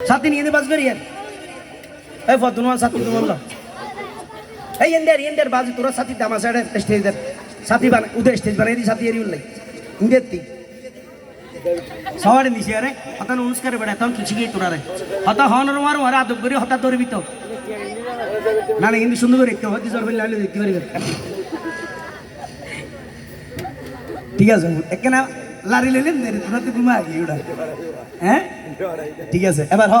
সাথে নিয়ে বাস আর। এই ফতুন সাথী তোমার এই এন্ডার এন্ডার বাজে, তোরা সাথী দামা সাইড স্টেজ দের সাথী বানা, উদয় স্টেজ বানাই দি সাথী এরি উল্লাই। ইন্ডিয়ার তি। সবারে নিছি আরে, হতা নমস্কার বেড়া তখন কিছু গিয়ে তোরা রে? হতা হন রমার ওরা আদব করি, হতা তোর বিত না না কিন্তু সুন্দর করে দেখতে হতে জোর ফেলে দেখতে পারি ঠিক আছে এখানে লারি লেলেন তোরা তো ঘুমা গিয়ে ওটা? হ্যাঁ? ঠিক আছে, এবার হ।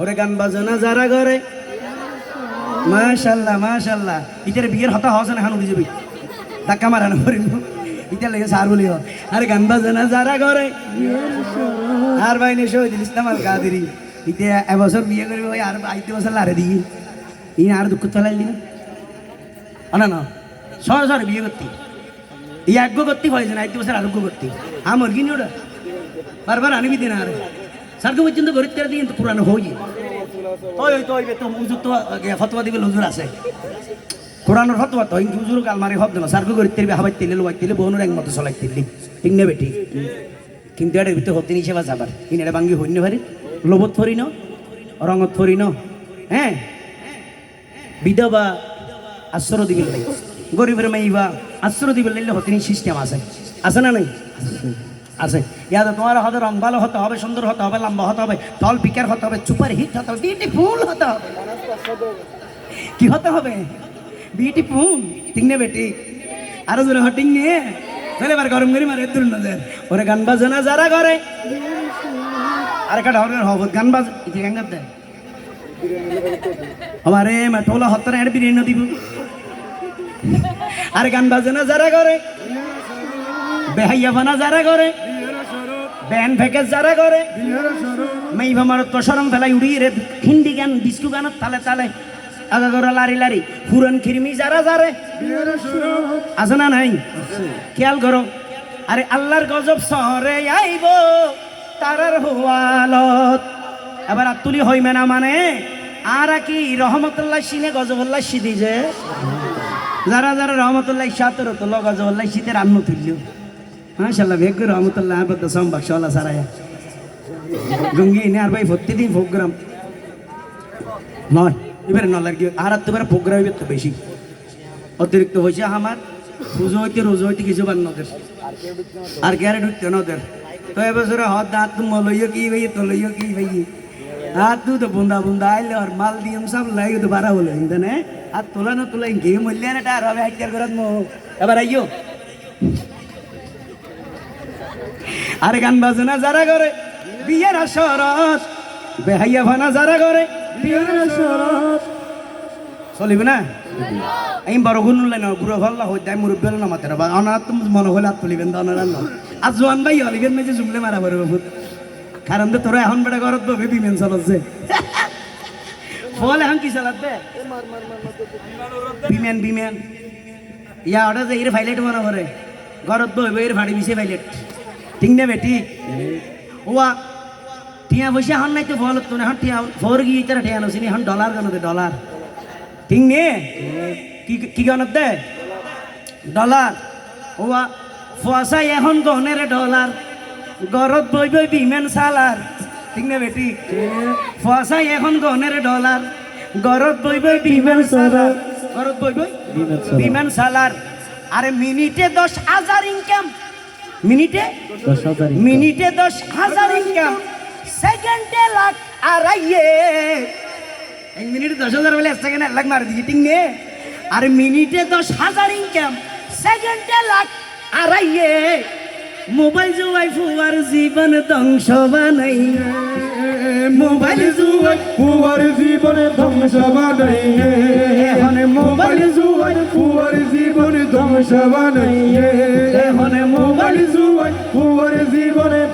ওরে গান বাজনা যারা করে। মাশাল্লাহ মাশাল্লাহ। ইটার বিয়ের হতা হসে না হানু দিবি ধাক্কা মারানো করিব ইটার লেগে সার বলি আরে গান বাজনা যারা করে। আর ভাই নে শহীদ ইসলাম আল কাদেরি। ইতে এবছর বিয়ে করবে ওই আর আইতে বছর লারে দিই। ই আর দুঃখ চালাইলি না না। সর সর, বিয়ে করতে। এই আজ্ঞ করতে পারিস না আইতে বছর আরোগ্য করতে। আমার কিনি ওটা। বারবার আনবি দিন আরে। সারকে পর্যন্ত গরিব করে দিয়ে পুরানো হয়ে ওই ওই তো তো হুজুর তো ফতোয়া দিবে হুজুর আছে কোরআনের ফতোয়া তো হুজুর কালমারি হব না সারকে গরিব তেলবে হাবাই তেলে লোয়াই তেলে এক মতো চলাই তেলি। ঠিক নেবে ঠিক কিন্তু এটার ভিতরে হতে নিছে বা যাবার কিনে এটা বাঙ্গি হইনে পারি লোভত ফরি ন রঙত ফরি ন হ্যাঁ বিধবা আশ্রয় দিবে লাই গরিবের মাইবা আশ্রয় দিবে লাইলে হতে সিস্টেম আছে। আছে না নাই? আছে। ইয়াদে তোমার হতে রং ভালো হতে হবে, সুন্দর হতে হবে, লম্বা হতে হবে তল পিকার হতে হবে সুপার হিট হতে হবে বিউটিফুল হতে হবে। কি হতে হবে? বিউটিফুল ঠিক নে বেটি। আরও জোরে হটিং নিয়ে তাহলে এবার গরম করি মারে তুল নজর। ওরে গান বাজনা যারা করে। আরে কাটা হবে হব, গান বাজ ইতি গান গাতে। আমারে মাঠোলা হত্তর এর বিরিয়ানি দিব। আরে গান বাজনা যারা করে। বেহাইয়া বানা যারা করে। ব্যান ফেকে যারা করে। মেই ভামার তো সরম ফেলাই উড়ি রে হিন্দি গান ডিস্কো গানত তালে তালে। আগা করে লারি লারি পুরন খিরমি যারা যারে। আছে না নাই? খেয়াল করো। আরে আল্লাহর গজব সরে আইব তারার হুয়ালত। এবার আত্তুলি হইবে না মানে। আর কি রহমতুল্লাহ সিনে গজবুল্লাহ সিদি যে। যারা যারা রহমতুল্লাহ সাতর তো গজবুল্লাহ শীতের আন্ন তুলল মাশাল্লাহ ভেগ রহমতুল্লাহ আবদ সম্বাক সলা সারায়া গঙ্গি নে আর ভাই প্রতিদিন প্রোগ্রাম। নয়, এবারে নলার কি, আর আর তো এবারে প্রোগ্রাম এবার তো বেশি। অতিরিক্ত হয়েছে আমার পুজো হইতে, রোজো হইতে কিছু বান নদের আর কে, আর ঢুকতে নদের তো এবছরে হদ দাঁত তুম লইও কি ভাই তো লইও কি ভাই? হাত তু তো বুন্দা বুন্দা আইলে আর মাল দিম সব লাই তো বারা হলো, হিন্দে নে। আর তোলা না তোলা গে মূল্যান এটা আর হবে হাইটার করাত মো। এবার আইও আর গান বাজনা যারা করে, বিয়ের আসরত বেহাইয়া ভানা যারা করে, বিয়ের আসরত চলিবে না? আমি বড় গুণ না গুড়ো ভাল্লা হই তাই মুরব্বী না মাতেরা বা অনার তো মনে হলে আর তুলিবেন তো অনার না আর জোয়ান ভাই হলিবেন মেজে জুমলে মারা পারবে ভূত কারণ তো তোরা এখন বেটা ঘরত ববে বিমেন চালাচ্ছে ফল এখন কি চালাতে বিমেন বিমেন। ইয়া ওটা যে এর ফাইলেট মনে করে ঘরত বইবে এর ভাড়ি বিছে ফাইলেট ঠিক না বেটি ওয়া টিয়া বসে এখন নাই তো ফল তো এখন টিয়া ফোর গিয়ে তারা টিয়া নছিনি এখন ডলার কেন ডলার ঠিক নে কি কি গানত দে ডলার ওয়া ফসা এখন গহনের ডলার গরত বই বই বিমেন সালার ঠিক না বেটি ফসা এখন গহনের ডলার গরত বই বই বিমেন সালার গরত বই বই বিমেন সালার আরে মিনিটে দশ হাজার ইনকাম মিনিটে? মিনিটে দশ হাজার ইনকাম সেকেন্ডে লাখ আড়াইয়ে এক মিনিটে দশ হাজার বলে সেকেন্ড লাখ মারি দিই ঠিক নে? আর মিনিটে দশ হাজার ইনকাম সেকেন্ডে লাখ আড়াইয়ে মোবাইল জুয়াই ফুয়ার জীবন ধ্বংস বানাই। মোবাইল জুয়াই ফুয়ার জীবনে ধ্বংস এখন মোবাইল জুয়াই ফুয়ার জীবনে ধ্বংস বানাইয়ে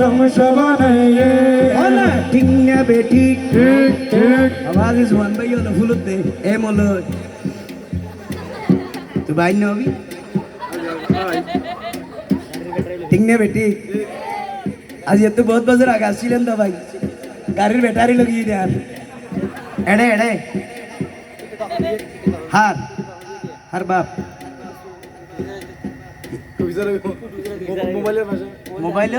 ধ্বংস বানাইয়ে না ঠিক না বেটি ঠিক ঠিক। আওয়াজ জোয়ান ভাই হলো ফুলতে এ মল। তুই ভাই নবি ঠিক না বেটি আজ এত বহুত বছর আগে আসছিলেন তো ভাই। গাড়ির ব্যাটারি লাগিয়ে দেন এড়ে এড়ে হার। হার বাপ। মোবাইলের ভাষা। মোবাইল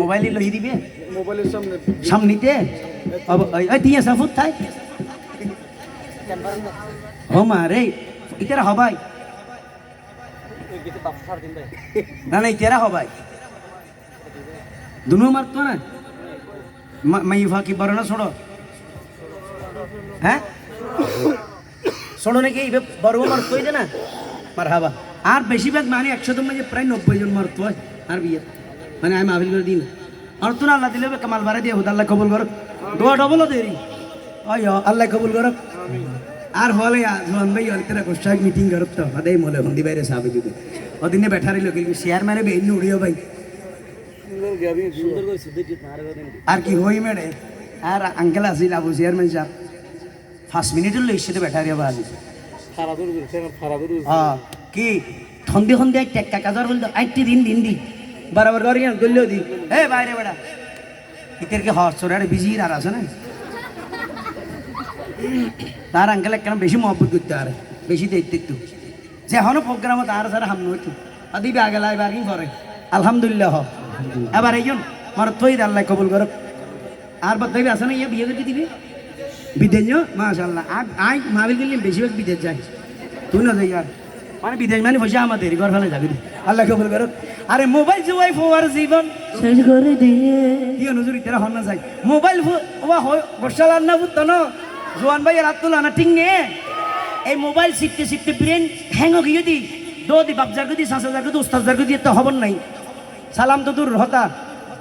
মোবাইলে লই দিবে? মোবাইলের সামনে সামনিতে? দিয়ে সাফুত থাই। ও মা রে ইতারা হবাই। না না ইতারা হবাই। দুনো মারতো না। মাই ফাঁকি বড় না ছোড়ো? হ্যাঁ? ছোড়ো নাকি? এই বড় মারতো হইতে না? মার হাবা আর বেশিরভাগ মানে একশো মাঝে প্রায় নব্বই জন মারতো হয় আর বিয়ে মানে আমি মাহবিল করে দিই না আর তো না আল্লাহ দিলে কামাল বাড়া দিয়ে হুদ আল্লাহ কবুল করো। দোয়া ডবল দেরি। ওই আল্লাহ কবুল করো। আর হলে জোয়ান ভাই হলে তেরা কোশ্চাক মিটিং করত তো। হদাই মলে হন্দি বাইরে সাবে যদি ওদিনে বেঠারি লোক শেয়ার মানে বেইন উড়িও ভাই। আর কি হই মেডে। আর আঙ্কেল আসিল আবু চেয়ারম্যান সাহেব। পাঁচ মিনিটের লোক সাথে বেঠারি হবা আজি হ্যাঁ কি? সন্ধে সন্ধে টেক্কা কাজার বলতো আইটি দিন দিন দি। বরাবর করি গল্য দি এ বাইরে বেড়া ইতের কি হর চোরারে বিজি আর আছে না তার আঙ্কেল একখানা বেশি মহব্বত করতে আর বেশি দেখতে একটু যে এখনও প্রোগ্রামত আর স্যার হামনো একটু আদিবে আগে লাই বার্কিং করে আলহামদুলিল্লাহ হ এবার এইজন আমার তৈ আল্লাহ কবুল করো আর বাদ আছে না ইয়ে বিয়ে করে দিবি বিদেশ মাশাল্লাহ আই মাহবিল গেলে বেশিরভাগ বিদেশ যায় তুই না যাই আর মানে বিদেশ মানে পয়সা আমাদের ঘর ফেলে যাবি আল্লাহ কবুল করো আরে মোবাইল জুয়াই ফোয়ার জীবন। শেষ করে দিয়ে। কি অনুজুরি তেরা হন না যাই। মোবাইল ওয়া হয় বর্ষাল না বুঝতো না? জোয়ান ভাই রাত তোলা না ঠিক নে। এই মোবাইল শিখতে শিখতে ব্রেন হ্যাং গিয়ে দি। দো দি বাপজার গদি সাসাজার গদি উস্তাজার গদি তো হবন নাই। সালাম তো দূর হতা।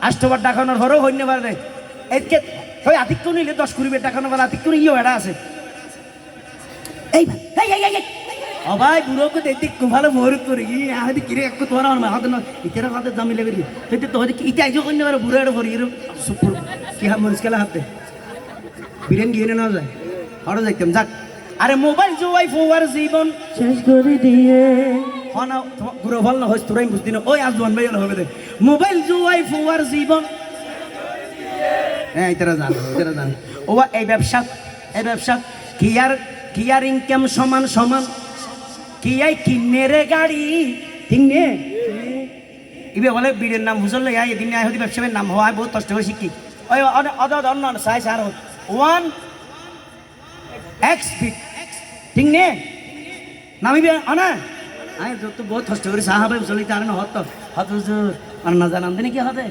আষ্টবার ডাকানোর ঘরও হইনে পারে একে ওই আতিক্য নিলে দশ কুড়ি বের ডাকানো আতিক্য ইয়ে এটা আছে। এই এই এই এই এই ও ভাই বুড়োকে দেখতে খুব ভালো মহরত করে। ই আহাদি কিরে একটু তোমার আমার হাতে না ইতারা হাতে দামি লেগে দিয়ে কিন্তু তো ইটা আইজো কন্য পারে বুড়ো একটা ভরি এরকম সুপুর কি হা মরিচ খেলা হাতে? বিরিয়ানি গিয়ে না যায় হরো যাইতাম যাক। আরে মোবাইল জোয়াই ফোয়ার জীবন শেষ করে দিয়ে। হনা গুরু ভালো না হইস তোরাই বুঝদি না। ওই আজ ভাই হবে দে। মোবাইল জুয়াই ফুয়ার জীবন হ্যাঁ ইতারা জান ইতারা জান। ও এই ব্যবসা এই ব্যবসা কি আর কি আর ইনকাম সমান সমান। কি আই কিনে রে গাড়ি? ঠিক নে ইবে বলে বিড়ের নাম হুজল আই এদিন আই হদি ব্যবসায়ের নাম হয় বহুত কষ্ট করে শিখি ওই অদ অন্য সাই সার ওয়ান এক্স বিট ঠিক নে নামিবে আনা আয় তো বহুত কষ্ট করে সাহাবে চলি তার না, হত হত হুজুর, আর না জানান দিনে কি হবে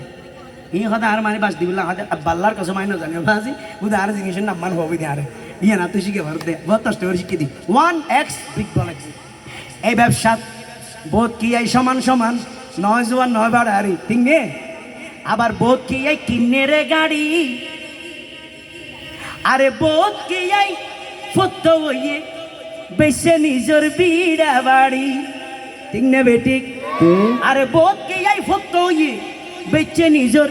ই হতে আর মানে বাস দিবিলা, হতে বাল্লার কসম আই না জানি বাজি বুঝে আর জিনিসের নাম মান হবে দি আরে। ইয়ে না তুই শিখে ভারত। বহুত কষ্ট করে শিখে দি? One X big ball. X এই ব্যবসা বোধ কি এই সমান সমান? নয় জোয়ান নয় বার আরে ঠিক নে? আবার বোধ কি এই কিনে রে গাড়ি? আরে বোধ কি এই ফতো হইয়ে বেশে নিজের বিড়া বাড়ি? ঠিক না বেটিক আরে বোধ কি এই ফতো হইয়ে বেচে নিজের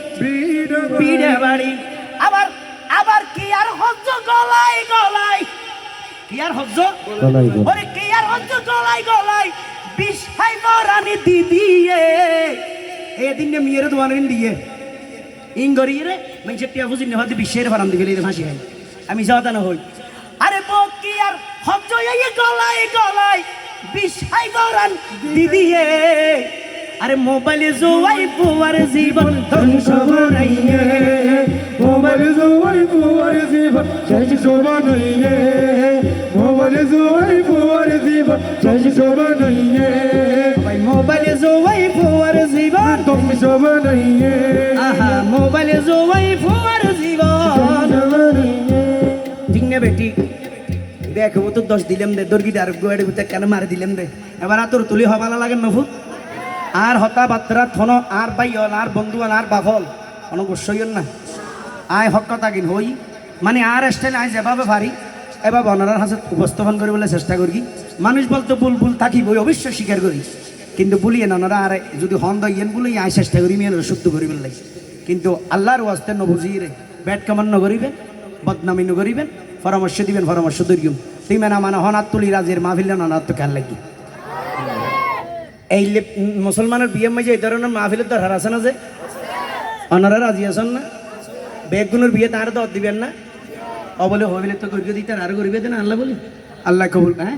বিড়া বাড়ি আবার আবার কি আর হজ্জ গলাই গলাই কি আর হজ্জ। ওরে কি আর হজ্জ গলাই গলাই। বিশাই মরানি দিদিয়ে। এদিন মেয়ের দোয়ানিন দিয়ে ইংগরি রে মানে টিয়া বুঝি না হয়তো বিশ্বের ফারাম দিকে ফাঁসি হয় আমি যাওয়া না হই। আরে বকি আর হজ্জ এই গলাই গলাই। বিশাই গরান দিদি আরে মোবাইলে জোয়াই বুয়ার জীবন ধ্বংস বানাইয়ে মোবাইল জোয়াই ফুয়ার জীবন শেষ শোভা নইয়ে মোবাইল জোয়াই ফুয়ার জীবন শেষ শোভা নইয়ে ভাই মোবাইলে জোয়াই বুয়ার জীবন তুমি শোভা নইয়ে আহা মোবাইলে জোয়াই বুয়ার জীবন ঠিক না বেটি দেখ তো দশ দিলাম দে দর্গিতে আর গোয়াড়ি ভিতরে কেন মারি দিলাম দে এবার আর তোর তুলি হবালা লাগে নফু আর হতা বাত্রা থন, আর বাইল আর বন্ধু আর বাফল অনবশ্যই না। আয় হক কথা কিন হই। মানে আর স্টাইল আয় যেভাবে পারি এবার বনারার হাতে উপস্থাপন কৰিবলৈ চেষ্টা করি। মানুষ বলতো ভুল ভুল থাকিবই, অবশ্যই স্বীকার করি। কিন্তু বলিয়ে ননরা আর, যদি হন দইয়েন বলে আয় চেষ্টা করি মেয়ে শুদ্ধ করি পেলাই কিন্তু আল্লাহর ওয়াস্তে নবুঝিয়ে ব্যাট কামান নগরিবেন বদনামি নগরিবেন পরামর্শ দিবেন, পরামর্শ দরিম তুই মেনা মানে হনাত তুলি রাজের মাহফিল নানাত খেয়াল লাগি এই মুসলমানের বিয়ে মাঝে এই ধরনের মাহফিলের দরকার আছে না যে? অনারা রাজি আছেন না? বেগুনের বিয়ে তার দর দিবেন না? অবলে হবিলে তো করিয়ে দিতে আর করিবে দেন আল্লাহ বলি। আল্লাহ কবুল হ্যাঁ?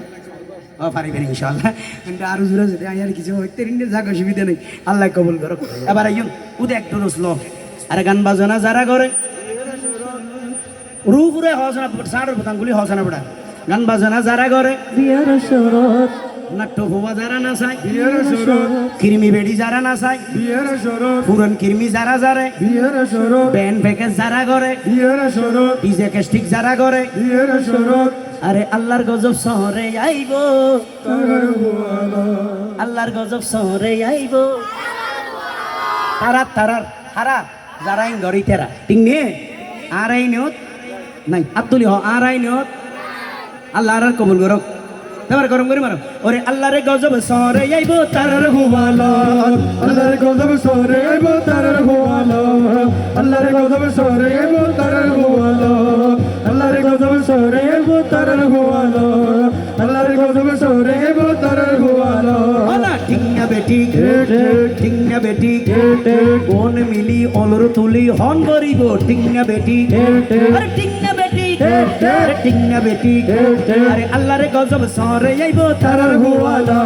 ও পারিবেন ইনশাআল্লাহ। কিন্তু আরও জোরে যেতে আর কিছু হইতে রিন্ডে যাক অসুবিধা নেই। আল্লাহ কবুল করো এবার আইন উদে একটু রসলো আরে গান বাজনা যারা করে। রূপুরে হসনা সাড়ের বোতামগুলি হসনা পড়া। গান বাজনা যারা করে। বিয়ার শরৎ। নাট্য হুবা যারা না চায় বিয়ের শরৎ কিরমি বেড়ি যারা না চায় বিয়ের শরৎ পুরন কিরমি যারা যারে বিয়ের শরৎ ব্যান্ড প্যাকেজ যারা করে বিয়ের শরৎ ডিজে কেস্টিক যারা করে বিয়ের শরৎ আরে আল্লাহর গজব শহরে আইব। আল্লাহর গজব শহরে আইব। তারা তারার হারা যারা ইন গড়ি তেরা। ঠিক নে? আর আই নিয়ত নাই আত্তুলি হ আর আই নিয়ত আল্লাহ আর কবুল করক। এবার গরম করে মারো। ওরে আল্লাহরে গজব শহরে আইব তারার গোয়ালা আল্লাহর গজব সরে আইব তারার গোয়ালা আল্লাহর গজব সরে আইব তারার গোয়ালা আল্লাহর গজব সরে আইব তারার গোয়ালা আল্লাহর গজব সরে আইব তারার না ঠিক। না বেটি না বেটি। কোন মিলি অলর তুলি হন গরিব না বেটি। আরে ঠিক না বেটি। আরে আল্লাহরে গজব শহরে আইব তারার গোয়ালা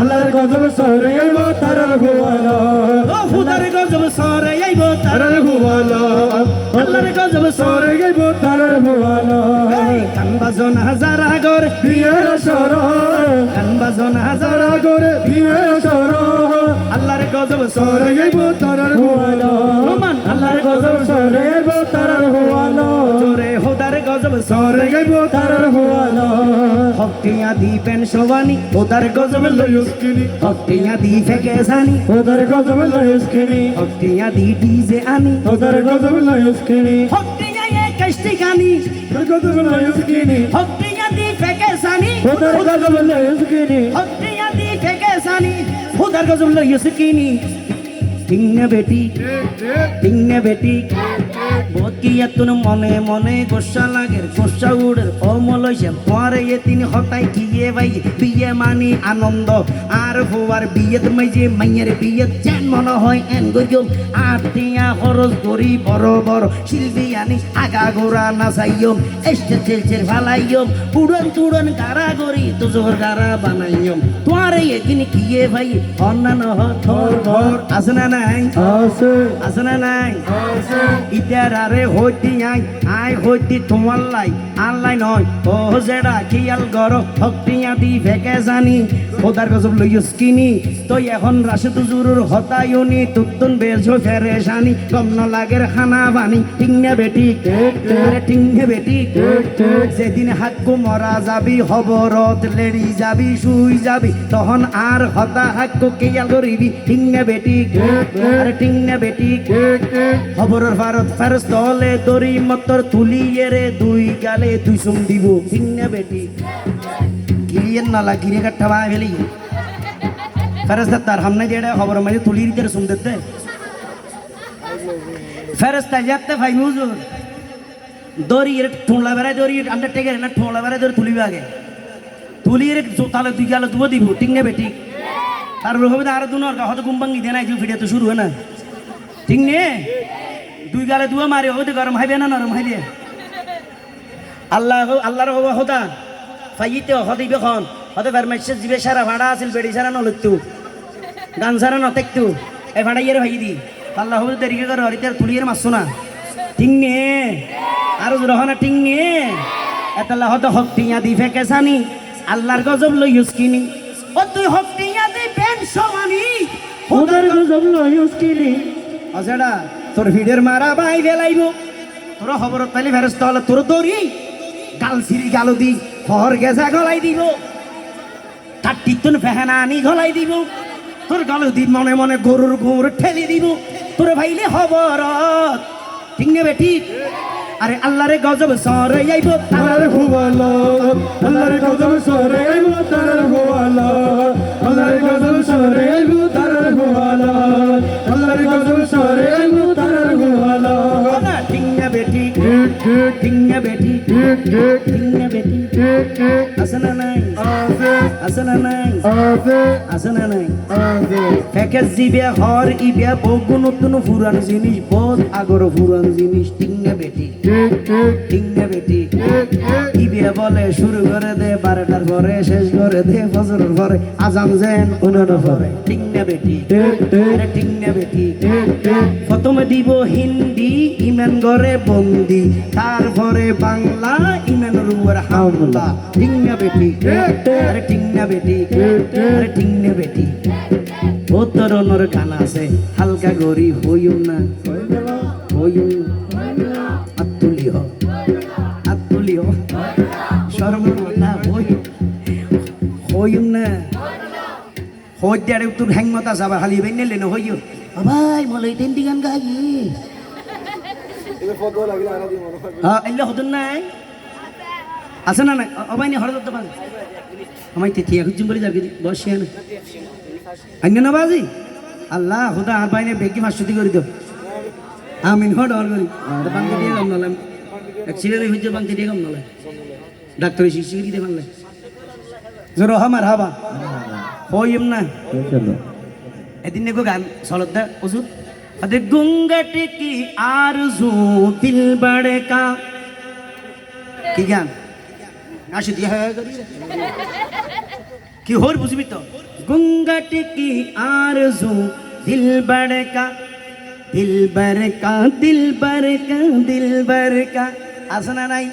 আল্লাহর গজব সরে আইব তারার গোয়ালা ও খুদার গজব শহরে আইব তারার গোয়ালা আল্লাহরে গজব সরে আইব তারার গোয়ালা কান বাজন হাজার আগর বিয়ের শরৎ কান বাজন হাজার করে বিয়ের শরৎ আল্লাহরে গজব সরে গাইব তারার গোয়ালা আল্লাহর গজব সরে গজব সরে গাইব তারার গোয়ালা হকটিয়া দিবেন সবানি হোদার গজব লয়স্কিনি হকটিয়া দি ফেকে জানি ওদার গজব লয়স্কিনি হকটিয়া দি ডিজে আনি ওদার গজব লয়স্কিনি হকটিয়া এ কষ্টি গানি গজব লয়স্কিনি হকটিয়া দি ফেকে জানি ওদার গজব লয়স্কিনি হকটিয়া দি ফেকে জানি হোদার গজব লইছে কিনি টিংনে বেটি টিংনে বেটি। এতুন মনে মনে গোসা লাগের গোসা উড়ের অমল হইছে। পরে তিনি হতাই গিয়ে ভাই, বিয়ে মানি আনন্দ। আর হওয়ার বিয়েত মাইজে মাইয়ের বিয়েত যেন মনে হয় এন গরিয়ম আর খরচ করি বড় বড় শিল্পী আনি আগা গোড়া নাচাইয়ম এসতে চেলচের ফালাইয়ম উড়ন তুড়ন গারা গরি তুজোর গারা বানাইয়ম। তোয়ারে এগিনি কিয়ে ভাই? অন্যান্য হ থর থর আছে না নাই? আছে। না নাই? ইতার আরে হইতি আই আই হইতি তোমার লাই আল্লাই নয়। ও জেডা খেয়াল গর হকটিয়া দি ফেকে জানি। খোদার গজব লইস কিনি তই এখন রাশে তুজুরুর হতায়নি তুতুন বেজ হই ফেরে জানি কম ন লাগের খানা বানি টিংনে বেটি টিংনে বেটি যেদিন হাক্কু মরা যাবি, হবরত লেড়ি যাবি, শুই যাবি, তখন আর হতা হাক্কু কেয়াল করিবি। টিংনে বেটি টিংনে বেটি খবরের ভারত ফেরস তলে দড়ি মতর তুলিয়ে রে দুই গালে দুই সুম দিব। সিংনে বেটি গিরিয়ের নালা গিরে কাঠা বাই ফেলি। ফেরস তার হামনে দিয়ে খবর মাঝে তুলি দিতে সুম দিতে। ফেরস তাই যাতে ভাই হুজুর, দড়ি এর ঠোঁলা বেড়ায় দড়ি আন্ডারটেকার না, ঠোঁলা বেড়ায় দড়ি তুলিবে আগে। তুলিয়ে রে তাহলে দুই গালে দুবো দিব, ঠিক না বেটি তার হবে আরও দুনোর হয়তো গুম্বাঙ্গি না যে ভিডিও তো শুরু হয় না। ঠিক নে? দুই গালে দুয়া মারে হতে গরম হাইবে না, নরম হাইবে? আল্লাহ আল্লাহর হবা হতা ফাইতে হতে বেখন হতে ফার্মাসিস জিবে সারা ভাড়া আছিল, বেড়ি সারা নলতু গান সারা নতেকতু এ ভাড়া ইয়ে ভাই দি আল্লাহ দেরিকে করে হরিতে তুলিয়ে মারছো না। ঠিক নে আর রহ না ঠিক নে এতলা হতে হক টিয়া দি ফেকে সানি। আল্লাহর গজব লই কিনি ও তুই হক টিয়া দি বেন সমানি। ওদার গজব লয়স্কিনি অজেডা তোর ভিডের মারা বাই বেলাইব তোর খবর তাইলে ফেরস্ত হলে তোর দৌড়ি। গাল সিরি গালো দি ফর গেজা গলাই দিব। তার টিতুন ফেহানা আনি গলাই দিব। তোর গালো দি মনে মনে গরুর গুড় ঠেলি দিব। তোর ভাইলে খবর ঠিক নেবে ঠিক? আরে আল্লাহরে গজব সরে যাইব তারার গোয়ালা আল্লাহরে গজব সরে যাইব তারার গোয়ালা আল্লাহরে গজব সরে যাইব তারার গোয়ালা আল্লাহরে গজব সরে গাইব টিঙ্গা বেটি ঠিক বেটি ঠিক ঠিক আছে না নাই আসনা নাই আসনা নাই ফেকে জিবে হর ইবে বহু নতুন ফুরান জিনিস বহুত আগর ফুরান জিনিস টিঙ্গা বেটি। ঠিক বেটি। ঠিক ইবে বলে, শুরু করে দে, বারোটার পরে শেষ করে দে পরে আজান যেন পরে টিঙ্গা বেটি। টিঙ্গা বেটি। প্রথমে দিব হিন্দি, ইমান গরে বন্দি। তারপরে বাংলা, ইমান হামলা। টিঙ্গা বেটি। টিঙ্গা বেটি। টিঙ্গা বেটি। ও তরুণর গান আছে। হালকা গরি হইও না। হইও সর্বনা হই না হই দেড়ে তোর হ্যাংমত আছে আবার হালি বেনে লেনো হইও ভাই মলাই তিন গান গাই হ্যাঁ এলে হতুন নাই আছে না নাই অবাই নি হরদত্ত বাজে আমায় তেথি এখন বলে যাবি বসে না অন্য না বাজি আল্লাহ হুদা আর বাইনে বেগি মাসুতি করে দিও আমিন হড অল করি বাংলা দিয়ে কম নলাম অ্যাক্সিডেন্ট হয়েছে বাংলা দিয়ে কম নলাম ডাক্তার এসে শিশু দিয়ে বাংলা জোর হামার হাবা হইম না। এদিন দেখো গান চলত দা ওষুধ। আদে গুঙ্গাট কি আরজু দিল বড়ে কা কি গান? আসি দিয়া হ্যাঁ কি হোর বুঝবি তো? গুঙ্গাট কি আরজু দিল বড়ে কা দিল বর কা দিল বর কা দিল বর কা আছে না নাই?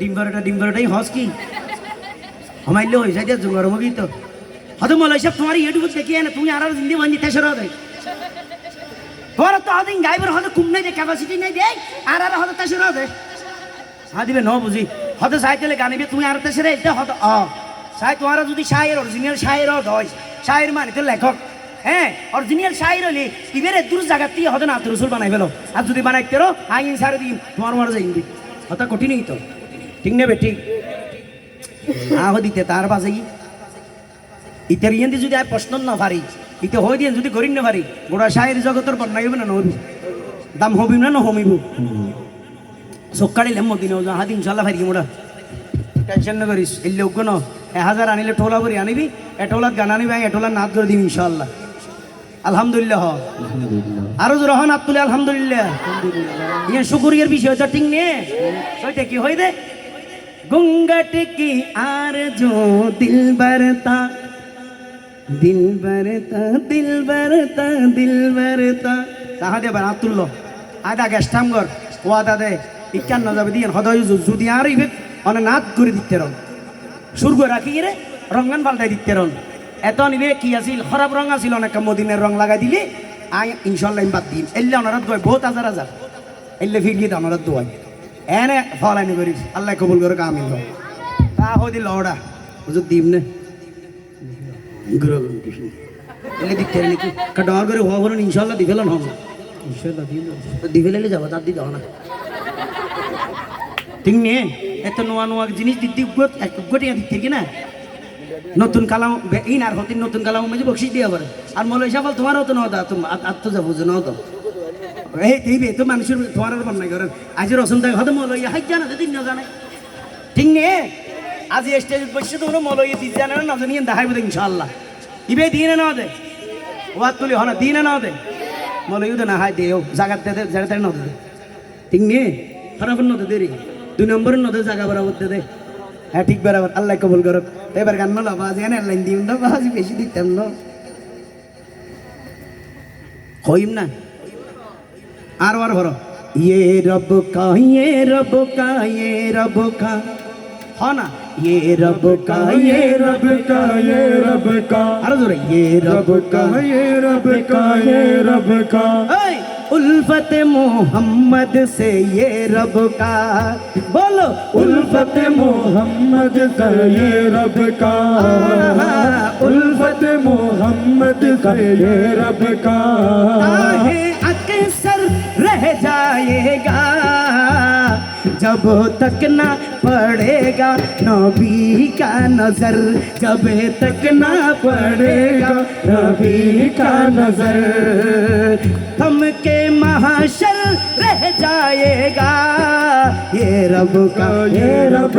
ডিম বারোটা ডিম বারোটাই হস কি? আমাইলে হয়ে যায় জোগাড় মগি তো। হয়তো মলাই সব তোমার ইউটিউব দেখিয়ে না তুমি আর জিন্দি বান্ধি তেসর দেয় তোমার তো হদিন গাইবার হয়তো কুম নাই দে ক্যাপাসিটি নাই দেয় আর আর হয়তো তেসর দেয় হ্যাঁ দিবে, ন বুঝি হয়তো চাইতে গানিবে তুমি আর এটা হয়তো অ। চাই তোমার যদি শায়ের অরিজিনাল শায়ের হয়। শায়ের মানে তো লেখক। হ্যাঁ অরিজিনাল শায়ের হলে ইবের দূর জায়গার দিয়ে হয়তো না রসুল বানাই ফেলো। আর যদি বানাই তেরো আইন সারে দিই তোমার মারা যাই হয়তো কঠিনই তো ঠিক নেবে ঠিক আহ দিতে তার বাজে ইতার ইয়েন্দি যদি আর প্রশ্ন না পারি, ইতে হই দিয়ে যদি করি না পারি গোটা শায়ের জগতের বন্যাই হবে না নহব দাম হবি না, নহমিব। সকালে সকাড়িলে মদিনে হাত ইনশাল্লাহ ফারি মোটা টেনশন না করিস, এলে উগ্র ন। এ হাজার আনিলে টোলা করে আনিবি এটোলাত গান আনিবি এটোলার নাচ করে দিবি ইনশাল্লাহ আলহামদুলিল্লাহ। আরও জোর হন আত্মুলে আলহামদুলিল্লাহ। ইয়ে শুকুরিয়ার বিষয় তো ঠিক নে ওইটা কি হই দে? গুঙ্গাট কি আর জো দিল বরতা। দিল বরতা দিল বরতা দিল বরতা। তাহা দে বার আতুল্ল আদা গেস্টাম গর ওয়াদা দে। ইকান যাবে দিয়ে হদয় যদি আর ইবে অনে নাত করে দিতে রং সুর রাখি রে রঙ্গান পাল্টাই দিতে রং এত নিবে কি আছিল? খারাপ রং আছিল অনেক মদিনের রং লাগাই দিলি। আই ইনশাল্লাহ বাদ দিন এল্লে অনারত গয় বহুত হাজার হাজার এল্লে ফির গিয়ে অনারত দোয়াই। এনে ফল ফলাইনি করিস। আল্লাহ কবুল করে কামিল তা হই দিল ওটা বুঝো দিম নে। গ্রহ এলে দিতে নাকি? কাটার করে হওয়া বলেন ইনশাল্লাহ দি ফেলেন হন ইনশাল্লাহ দি ফেলে যাব তার দিতে না ঠিক নিয়ে এত নোয়া নোয়া জিনিস দিতে গোটিয়া দিতে কি না? নতুন কালাম ইন আর হতিন নতুন কালাম মাঝে বকশিস দিয়া পারে। আর মলে সাফল তোমার হতো না তুমি আত্ম যাব যে নতো এই দিবে তো মানুষের তোমার আর বন্যাই করেন। আজ রসম থাকে হয়তো মলইয়া হাই জানা দিন না জানে। ঠিক নিয়ে আজি স্টেজ বসে তোমরা মলইয়া দিন জানে না জানি দেখাইব দেখ ইনশাল্লাহ ইবে দিনে না দে। ওয়াত তুলি, হনা, দিনে না দে। মলইও দে না, হাই দে জায়গা দে দে জায়গা না দে। ঠিক নিয়ে খারাপ নদে দেরি দুই নম্বরের নদে জায়গা বরাবর দে। হ্যাঁ ঠিক বরাবর আল্লাহ কবুল করক এবার গান নলা বাজ এনে লাইন দিম না বাজ বেশি দিতাম না হইম না আর আর ভরো ইয়ে রব কা ইয়ে রব কা ইয়ে রব কা হ না ইয়ে রব কা ইয়ে রব रब का ये रब का আরো জোরে ইয়ে রব रब কা का ये रब का ये रब का उल्फत मोहम्मद से ये रब का। बोलो उल्फत मोहम्मद से ये रब का। उल्फत मोहम्मद से ये रब का। अक्सर रह जाएगा। जब तक ना पड़ेगा नबी का नज़र, जब तक ना पड़ेगा नबी का नज़र हम के महाशर रह जाएगा, ये रब का, ये रब